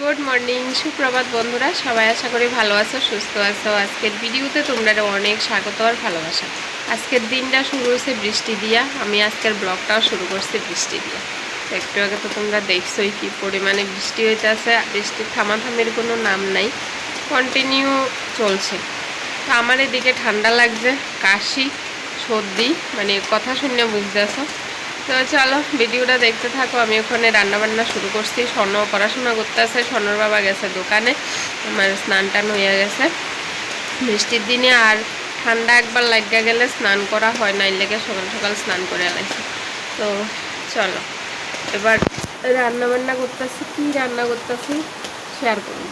Good morning সুপ্রভাত বন্ধুরা। সবাই আশা করি ভালো আছো, সুস্থ আছো। আজকের ভিডিওতে তোমরা অনেক স্বাগত আর ভালোবাসা। আজকের দিনটা শুরু হয়েছে বৃষ্টি দিয়া। আমি আজকের ব্লগটাও শুরু করছি বৃষ্টি দিয়া। একটু আগে তো তোমরা দেখছোই কি পরিমাণে বৃষ্টি হইতেছে। বৃষ্টির থামাথামির কোনো নাম নাই। কন্টিনিউ চলছে। তো আমার এদিকে ঠান্ডা লাগছে। কাশি, সর্দি মানে কথা শুনে বুঝতেছো। তো চলো, ভিডিওটা দেখতে থাকো। আমি ওখানে রান্নাবান্না শুরু করছি। স্বর্ণ পড়াশোনা করতে আছে স্বর্ণর বাবা গেছে দোকানে। আমার স্নান টান হয়ে গেছে। বৃষ্টির দিনে আর ঠান্ডা একবার লাগিয়া গেলে স্নান করা হয়, না লেগে সকাল সকাল স্নান করে লাগছে তো চলো, এবার রান্নাবান্না করতেছি। কী রান্না করতেছি? শেয়ার করুন।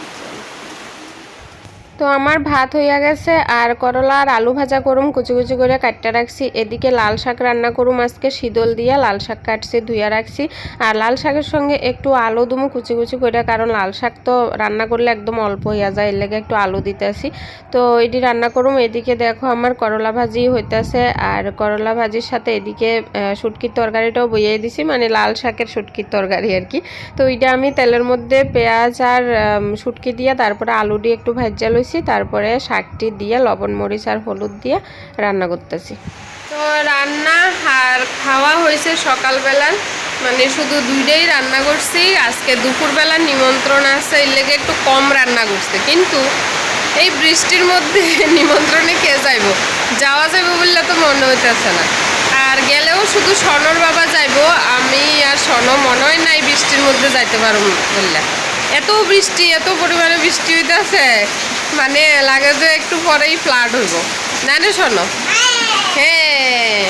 তো আমার ভাত হইয়া গেছে আর করলা আর আলু ভাজা করুম কুচি কুচি করে কাটতে রাখছি। এদিকে লাল শাক রান্না করুম আজকে শীতল দিয়া লাল শাক কাটছি ধুইয়া রাখছি। আর লাল শাকের সঙ্গে একটু আলু দুমু কুচি কুচি করে কারণ লাল শাক তো রান্না করলে একদম অল্প হইয়া যায় এর লেগে একটু আলু দিতেছি। তো এটি রান্না করুম এদিকে দেখো আমার করলা ভাজি হইতেছে আর করলা ভাজির সাথে এদিকে আহ, শুটকির তরকারিটাও বইয়ে দিছি মানে লাল শাকের শুটকির তরকারি আর কি। তো এটা আমি তেলের মধ্যে পেঁয়াজ আর শুটকি দিয়ে তারপরে আলু দিয়ে একটু ভাজা লইছি তারপরে শাকটি দিয়ে, লবণ, মরিচ আর হলুদ দিয়ে রান্না করতেছি। তো রান্না আর খাওয়া হয়েছে সকালবেলার মানে শুধু দুইটাই রান্না করছি। আজকে দুপুরবেলা নিমন্ত্রণ আছে, এর লেগে একটু কম রান্না করছে। কিন্তু এই বৃষ্টির মধ্যে নিমন্ত্রণে কে যাইব? যাওয়া যাবে বললে তো মনে হইতেছে না। আর গেলেও শুধু স্বর্ণর বাবা যাইব, আমি আর স্বর্ণ মনে হয় নাই বৃষ্টির মধ্যে যাইতে পারব বললে। এত বৃষ্টি এত পরিমাণে বৃষ্টি হইতেছে মানে লাগে যে একটু পরেই ফ্লাড হইব। না না শোনো? হ্যাঁ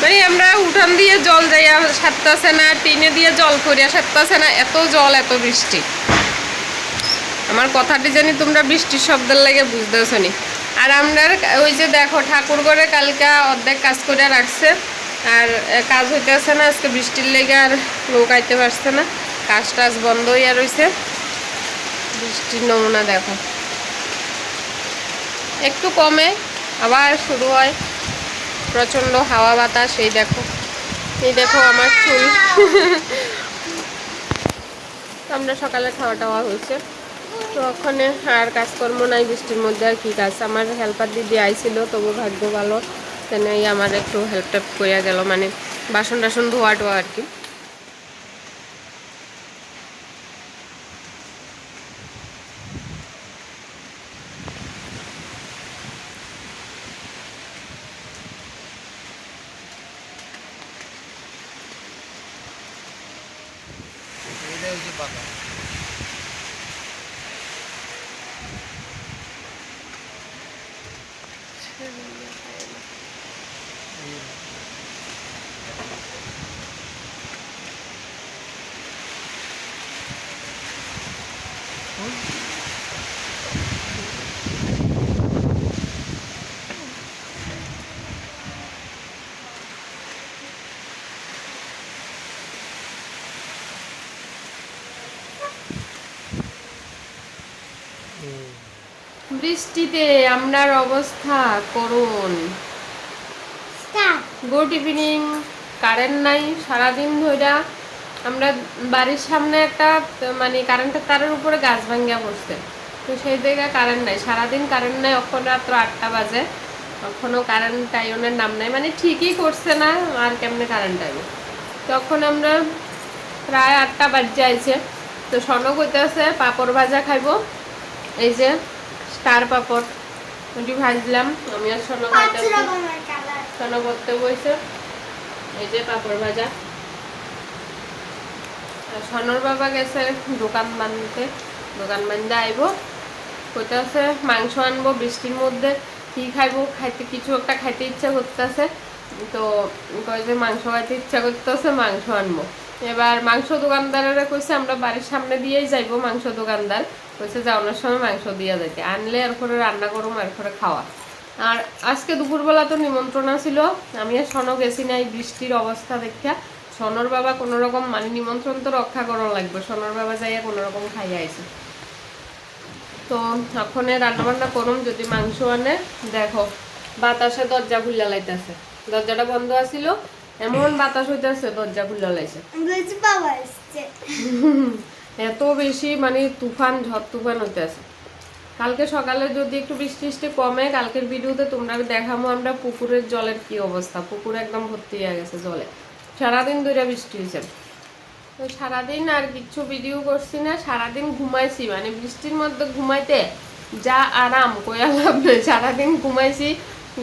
মানে আমরা উঠান দিয়ে জল যাইয়া সারতেছে না, টিনে দিয়ে জল করিয়া সারতেছে না, এত জল, এত বৃষ্টি। আমার কথাটি জানি তোমরা বৃষ্টির শব্দের লাগে বুঝতেছো নি। আর আমরা ওই যে দেখো, ঠাকুর ঘরে কালকা অর্ধেক কাজ করে রাখছে, আর কাজ হইতেছে না, আজকে বৃষ্টির লেগে আর লোক আইতে পারছে না কাজ টাজ বন্ধ হইয়া রয়েছে বৃষ্টির নমুনা দেখো। একটু কমে, আবার শুরু হয়। প্রচণ্ড হাওয়া বাতাস, এই দেখো। এই দেখো আমার চুল। আমরা সকালে খাওয়া টাওয়া হয়েছে। তো ওখানে আর কাজকর্ম নাই, বৃষ্টির মধ্যে আর কী কাজ। আমার হেল্পার দিদি আইছিল, তবু ভাগ্য ভালো। তেনে আমার একটু হেল্প টেল্প করিয়া গেল মানে বাসন টাসন ধোয়া টোয়া আর কি। まあまあ。ち。বৃষ্টিতে আপনার অবস্থা করুন। Good evening. কারেন্ট নাই সারাদিন ধইরা আমরা বাড়ির সামনে একটা মানে কারেন্টের তারের উপরে গাছ ভাঙ্গিয়া পড়ছে। তো সেই জায়গায় কারেন্ট নাই সারাদিন কারেন্ট নাই এখন রাত্র আটটা বাজে। এখনও কারেন্ট টাইনের নাম নাই মানে ঠিকই করছে না আর কেমনে কারেন্ট আইব। তখন আমরা প্রায় আটটা বাজে আইছে। তো স্বর্ণ করতেছে পাপড় ভাজা খাইবো। এই যে স্টার পাপড়। ওটি ভাজলাম আমি আর সোনা করতে বসে এই যে পাপড় ভাজা। আর সোনর বাবা গেছে দোকান বানতে। দোকান বান্ধে আইব। কইতাছে মাংস আনব বৃষ্টির মধ্যে। কি খাইবো? খাইতে কিছু একটা খাইতে ইচ্ছা করতেছে। তো কয় যে মাংস খাইতে ইচ্ছা করতেছে মাংস আনব। এবার মাংস দোকানদারেরা কইছে, আমরা বাড়ির সামনে দিয়েই যাইবো মাংস দোকানদার। কইছে যাওয়ানোর সময় মাংস দিয়ে যাইতে আনলে আর করে রান্না করুম আর করে খাওয়া। আর আজকে দুপুরবেলা তো নিমন্ত্রণ ছিল। আমি আর সনও গেছি না এই বৃষ্টির অবস্থা দেখা সনর বাবা কোনো রকম মানে নিমন্ত্রণ তো রক্ষা করা লাগবে। সনর বাবা যাইয়া কোনো রকম খাইয়া আইছে। তো এখন রান্না বান্না করুম, যদি মাংস আনে, দেখো। বাতাসে দরজা খুললা লাইতেছে। দরজাটা বন্ধ আছিল। এমন বাতাস হইতেছে দরজা খুললা লাইছে। বাবা এসছে এত বেশি মানে তুফান ঝড় তুফান হতে আছে কালকে সকালে যদি একটু বৃষ্টি বৃষ্টি কমে কালকের ভিডিওতে তোমরা দেখাবো আমরা পুকুরের জলের কি অবস্থা। পুকুর একদম ভর্তি হয়ে গেছে জলে। সারাদিন ধরে বৃষ্টি হয়েছে তো সারাদিন আর কিচ্ছু ভিডিও করছি না সারাদিন ঘুমাইছি। মানে বৃষ্টির মধ্যে ঘুমাইতে যা আরাম কয়া লাভ সারাদিন ঘুমাইছি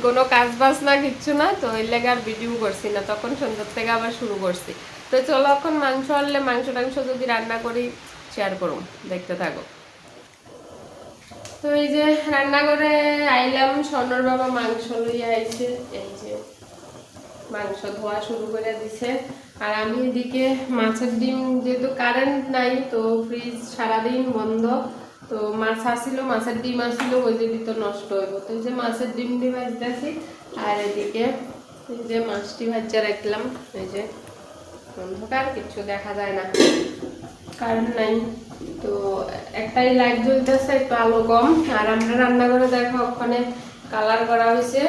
কোনো কাজ বাজ না, কিচ্ছু না, তো ওই লেগে আর ভিডিও করছি না। তখন সন্ধ্যার থেকে আবার শুরু করছি। তো চলো এখন মাংস আনলে মাংস টাংস যদি রান্না করি শেয়ার করুন দেখতে থাকো। তো এই যে রান্না করে আইলাম স্বর্ণর বাবা মাংস লইয়া আইছে। এই যে মাংস ধোয়া শুরু করে দিছে। আর আমি এদিকে মাছের ডিম, যেহেতু কারেন্ট নাই, তো ফ্রিজ সারাদিন বন্ধ। তো মাছ আসিল, মাছের ডিম আসিল, ওই যে তো নষ্ট হইব। তো যে মাছের ডিম দিয়ে ভাজতেছি, আর এদিকে এই যে মাছটি ভাজা রাখলাম, এই যে অন্ধকার, কিছু দেখা যায় না। কারেন্ট নাই। তো একটাই লাইট জ্বলতেছে, একটু আলো কম। আর আমরা রান্না করে দেখো, ওখানে কালার করা হয়েছে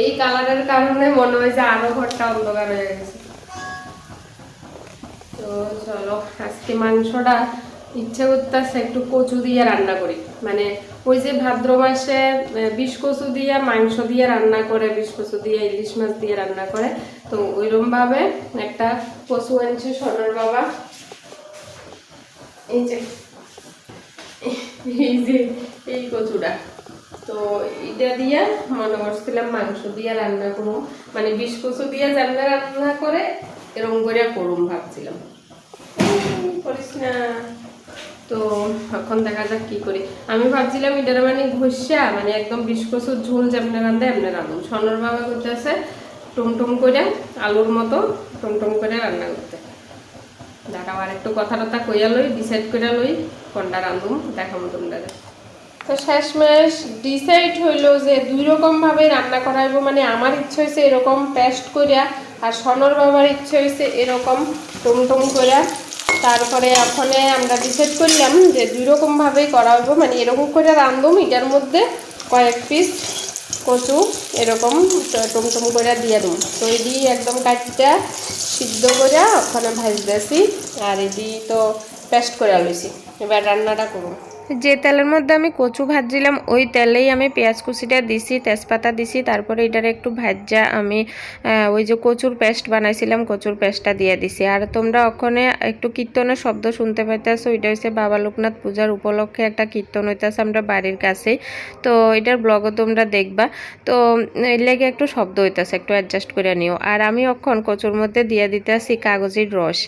এই কালারের কারণে মনে হয় যে আরও ঘরটা অন্ধকার হয়ে গেছে। তো চলো, আজকে মাংসটা ইচ্ছে করতেছে একটু কচু দিয়ে রান্না করি। মানে ওই যে ভাদ্র মাসে আহ, বিষ কচু দিয়ে মাংস দিয়ে রান্না করে বিষ কচু দিয়ে ইলিশ মাছ দিয়ে রান্না করে। তো ওইরকম ভাবে একটা কচু আনছে সোনার বাবা। এই যে এই যে এই কচুটা। তো এটা দিয়ে মনে করছিলাম মাংস দিয়ে রান্না করুম মানে বিষ কচু দিয়ে রান্না রান্না করে এরকম করে করুম ভাবছিলাম। করিস না। তো এখন দেখা যাক কি করি। আমি ভাবছিলাম এটার মানে ঘষা মানে একদম বিষ কচুর ঝোল যেমনি রান্ধে এমনি রান্ধুন সোনার বাবা করতেছে টুমটুম করে, আলুর মতো টুমটুম করে রান্না করতে। দাঁড়াও আর একটু কথা টথা কইয়া লই ডিসাইড করে লই, কোনটা রান্ধুম দেখাবো তোমরা। তো শেষমেশ ডিসাইড হইল যে দুই রকমভাবে রান্না করাইব মানে আমার ইচ্ছে হয়েছে এরকম পেস্ট করিয়া আর সনর বাবার ইচ্ছে হয়েছে এরকম টুমটুম করিয়া তারপরে ওখানে আমরা ডিসাইড করলাম যে দুই রকমভাবেই করা হইব মানে এরকম করে রাঁধবো এটার মধ্যে কয়েক পিস কচু এরকম টমটম করে দিয়ে দেবো। তো এটি একদম কাটটা সিদ্ধ করে ওখানে ভাজতেছি আর এটি তো পেস্ট করে লইছি এবার রান্নাটা করুন যে তেলের মধ্যে আমি কচু ভাজছিলাম, ওই তেলেই আমি পেঁয়াজ কুচিটা দিছি, তেজপাতা দিছি, তারপরে এটার একটু ভাজা আমি ওই যে কচুর পেস্ট বানাইছিলাম, কচুর পেস্টটা দিয়ে দিছি। আর তোমরা ওখানে একটু কীর্তনের শব্দ শুনতে পাইতেছো ওইটা হচ্ছে বাবা লোকনাথ পূজার উপলক্ষে একটা কীর্তন হইতেছে আমরা বাড়ির কাছেই তো এটার ব্লগও তোমরা দেখবা। তো এর লেগে একটু শব্দ হইতেছে, একটু অ্যাডজাস্ট করে নিও। আর আমি অক্ষণ কচুর মধ্যে দিয়ে দিতে আসি কাগজের রস।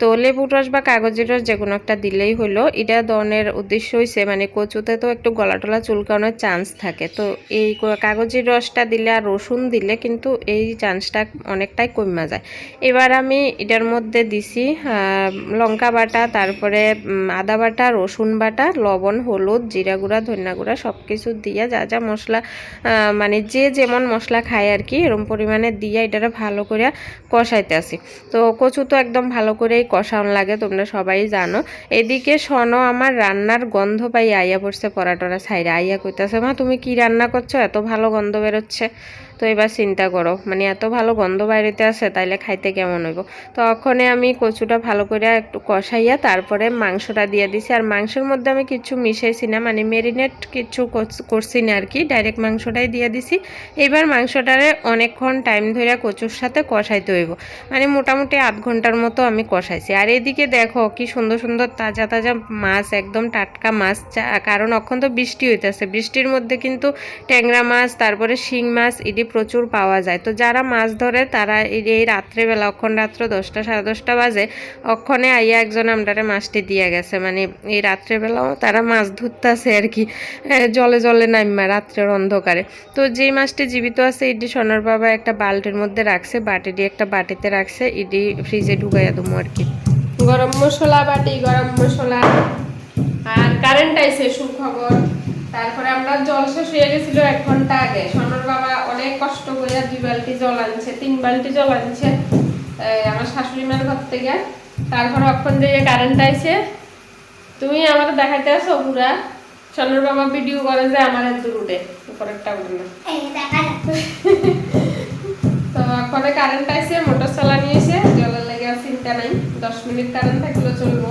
তো লেবুর রস বা কাগজের রস যে কোনো একটা দিলেই হলো এটা দনের উদ্দেশ্য হইছে মানে কচুতে তো একটু গলা টলা চুলকানোর চান্স থাকে। তো এই কাগজের রসটা দিলে আর রসুন দিলে কিন্তু এই চান্সটা অনেকটাই কমা যায়। এবার আমি এটার মধ্যে দিছি লঙ্কা বাটা, তারপরে আদা বাটা, রসুন বাটা, লবণ, হলুদ, জিরা গুঁড়া, ধনিয়া গুঁড়া সব কিছু দিয়ে যা যা মশলা মানে যে যেমন মশলা খায় আর কি এরকম পরিমাণে দিয়ে এটারে ভালো করে কষাইতে আসি। তো কচু তো একদম ভালো করেই কষানো লাগে, তোমরা সবাই জানো। এদিকে শোনো আমার রান্নার গন্ধ পাই, আইয়া পড়ছে পরাটরা ছাইরা। আইয়া কইতাছে, মা, তুমি কি রান্না করছ? এত ভালো গন্ধ বেরোচ্ছে। তো এবার চিন্তা করো মানে এত ভালো গন্ধ বাইরেতে আছে তাইলে খাইতে কেমন হইব? তো ওখানে আমি কচুটা ভালো করে একটু কষাইয়া তারপরে মাংসটা দিয়ে দিছি। আর মাংসের মধ্যে আমি কিছু মিশাইছি না মানে মেরিনেট কিছু করছি না আর কি ডাইরেক্ট মাংসটাই দিয়ে দিছি। এবার মাংসটারে অনেকক্ষণ টাইম ধরে কচুর সাথে কষাইতে হইব। মানে মোটামুটি আধ ঘণ্টার মতো আমি কষাইছি। আর এদিকে দেখো, কি সুন্দর সুন্দর তাজা তাজা মাছ, একদম টাটকা মাছ কারণ এখন তো বৃষ্টি হইতেছে। বৃষ্টির মধ্যে কিন্তু ট্যাংরা মাছ, তারপরে শিং মাছ এটি প্রচুর পাওয়া যায়। তো যারা মাছ ধরে, তারা এই রাত্রেবেলা, অক্ষণ রাত্র দশটা, সাড়ে দশটা বাজে, অক্ষণে আইয়া একজন আমরারে মাছটি দিয়ে গেছে। মানে এই রাত্রেবেলাও তারা মাছ ধরতেছে আর কি। জলে জলে নাইমা রাত্রের অন্ধকারে। তো যেই মাছটি জীবিত আছে, এটি সোনার বাবা একটা বালতির মধ্যে রাখছে, বাটিটি একটা বাটিতে রাখছে, এটি ফ্রিজে ঢুকাইয়া দেবো আর কি। গরম মশলা বাটি, গরম মশলা। আর কারেন্ট আইছে সুখবর তারপরে আমরা জল শেষ হয়ে গেছিল এক ঘণ্টা আগে। সোনার বাবা অনেক কষ্ট করে দুই বালতি জল আনছে তিন বালতি জল আনছে আমার শাশুড়ি মার ঘর থেকে। তারপরে অক্ষণ দিয়ে কারেন্ট আইছে। তুমি আমার দেখাইতে আসো পুরা। সোনার বাবা ভিডিও করে যে আমার উঠে উপরেরটা উঠে না। তো ওখানে কারেন্ট আইছে মোটর চালা নিয়েছে জলের লেগে আর চিন্তা নাই। দশ মিনিট কারেন্ট থাকলেও চলবো।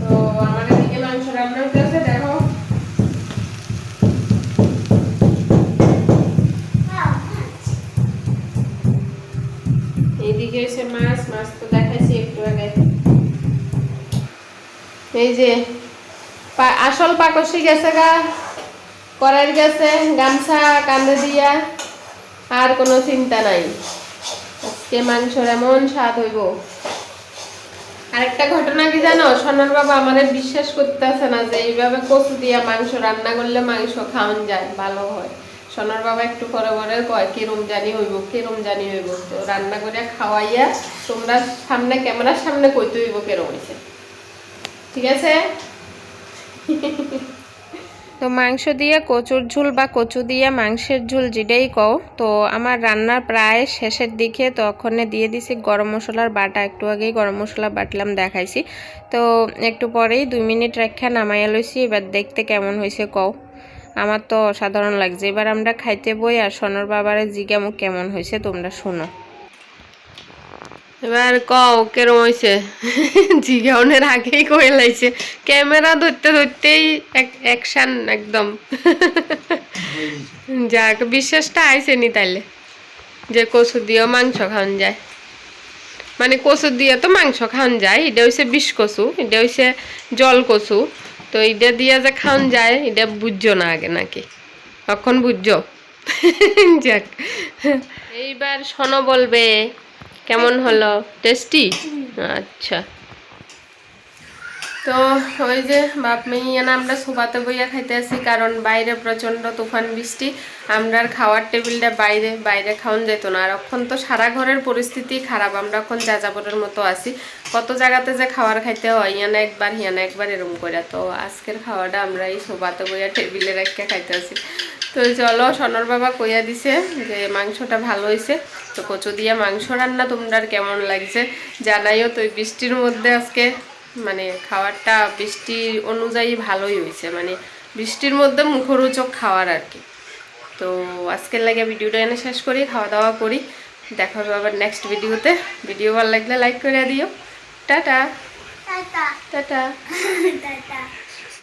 তো আমার এদিকে মাংস রান্না হতেছে দেখো এইদিকে এসে মাছ মাছ তো দেখাইছি একটু আগে। এই যে আসল পাকসি গেছে গা করার গেছে, গামছা কান্দে দিয়া, আর কোনো চিন্তা নাই। আজকে মাংসর এমন স্বাদ হইব। আরেকটা ঘটনা কি জানো? সোনার বাবা আমাদের বিশ্বাস করতেছে না যে এইভাবে কচু দিয়া মাংস রান্না করলে মাংস খাওয়ান যায়, ভালো হয়। সোনার বাবা একটু পরে পরে কয় কিরম জানি হইব কিরম জানি হইব? তো রান্না করে খাওয়াইয়া তোমরা সামনে, ক্যামেরার সামনে কইতে হইব কিরম হইছে। ঠিক আছে? তো মাংস দিয়ে কচুর ঝুল বা কচু দিয়ে মাংসের ঝুল যেটাই কও, তো আমার রান্নার প্রায় শেষের দিকে তখন দিয়ে দিছি গরম মশলার বাটা। একটু আগেই গরম মশলা বাটলাম, দেখাইছি। তো একটু পরেই দুই মিনিট রেখা নামাইয়া লইছি, এবার দেখতে কেমন হয়েছে কও। আমার তো অসাধারণ লাগছে। এবার আমরা খাইতে বই আর সোনার বাবারে জিগামু কেমন হয়েছে? তোমরা শোনো। এবার কও কেরম হয়েছে? জিগাউনের আগেই কয়ে লাইছে। ক্যামেরা ধরতে ধরতেই অ্যাকশন একদম। যাক বিশ্বাসটা আইছে নি তাইলে যে কচু দিয়েও মাংস খাওয়ান যায়। মানে কচু দিয়ে তো মাংস খাওয়ান যায়। এটা হইছে বিষ কচু এটা হইছে জল কচু। তো এটা দিয়া যে খাওয়ান যায় এটা বুঝছ না আগে নাকি। তখন বুঝছ যাক। এইবার শোনো বলবে, কেমন হলো? টেস্টি? আচ্ছা। তো ওই যে বাপ মেয়ে না আমরা সোফাতে বইয়া খাইতে আসি কারণ বাইরে প্রচণ্ড তুফান বৃষ্টি। আমরা খাওয়ার টেবিলটা বাইরে বাইরে খাওয়ান যেত না। আর এখন তো সারা ঘরের পরিস্থিতি খারাপ, আমরা এখন যাযাবরের মতো আছি। কত জায়গাতে যে খাবার খাইতে হয় ইয়ানা একবার হিয়ানা একবার এরম করে তো আজকের খাওয়াটা আমরা এই সোফাতে বইয়া টেবিলে রেখে খাইতে আসি তো চলো, সোনার বাবা কইয়া দিছে যে মাংসটা ভালো হয়েছে তো কচু দিয়া মাংস রান্না, তোমরা কেমন লাগছে জানাইও তো বৃষ্টির মধ্যে আজকে। মানে খাবারটা বৃষ্টির অনুযায়ী ভালোই হয়েছে মানে বৃষ্টির মধ্যে মুখরোচক খাওয়ার আর কি। তো আজকের লাগে ভিডিওটা এনে শেষ করি খাওয়া দাওয়া করি। দেখা হবে আবার নেক্সট ভিডিওতে। ভিডিও ভালো লাগলে লাইক করে দিও। টাটা। টাটা। টাটা। টাটা।